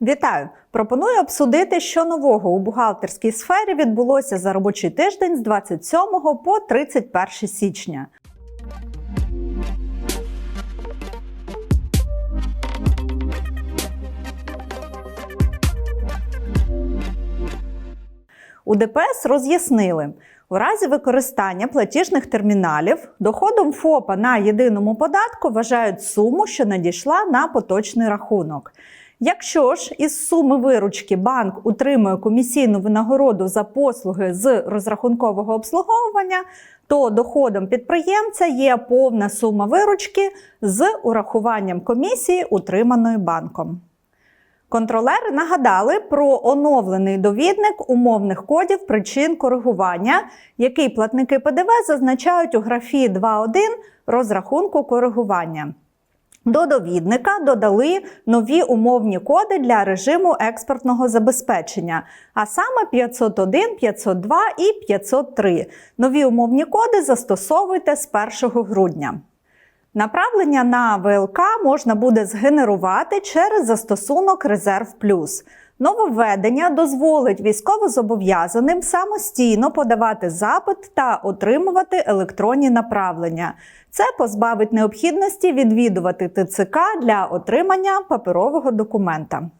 Вітаю! Пропоную обсудити, що нового у бухгалтерській сфері відбулося за робочий тиждень з 27 по 31 січня. У ДПС роз'яснили, у разі використання платіжних терміналів доходом ФОПа на єдиному податку вважають суму, що надійшла на поточний рахунок. Якщо ж із суми виручки банк утримує комісійну винагороду за послуги з розрахункового обслуговування, то доходом підприємця є повна сума виручки з урахуванням комісії, утриманої банком. Контролери нагадали про оновлений довідник умовних кодів причин коригування, який платники ПДВ зазначають у графі 2.1 розрахунку коригування. До довідника додали нові умовні коди для режиму експортного забезпечення, а саме 501, 502 і 503. Нові умовні коди застосовуйте з 1 грудня. Направлення на ВЛК можна буде згенерувати через застосунок Резерв Плюс. Нововведення дозволить військовозобов'язаним самостійно подавати запит та отримувати електронні направлення. Це позбавить необхідності відвідувати ТЦК для отримання паперового документа.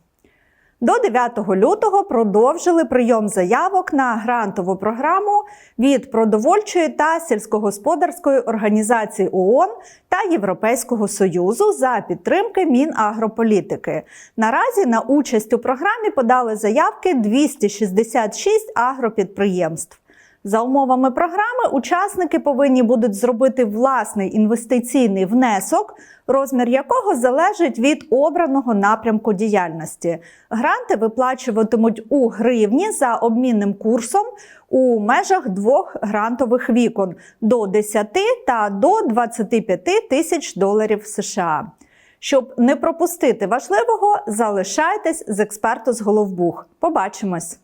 До 9 лютого продовжили прийом заявок на грантову програму від продовольчої та сільськогосподарської організації ООН та Європейського Союзу за підтримки Мінагрополітики. Наразі на участь у програмі подали заявки 266 агропідприємств. За умовами програми, учасники повинні будуть зробити власний інвестиційний внесок, розмір якого залежить від обраного напрямку діяльності. Гранти виплачуватимуть у гривні за обмінним курсом у межах двох грантових вікон до 10 та до 25 тисяч доларів США. Щоб не пропустити важливого, залишайтесь з експерту з Головбух. Побачимось!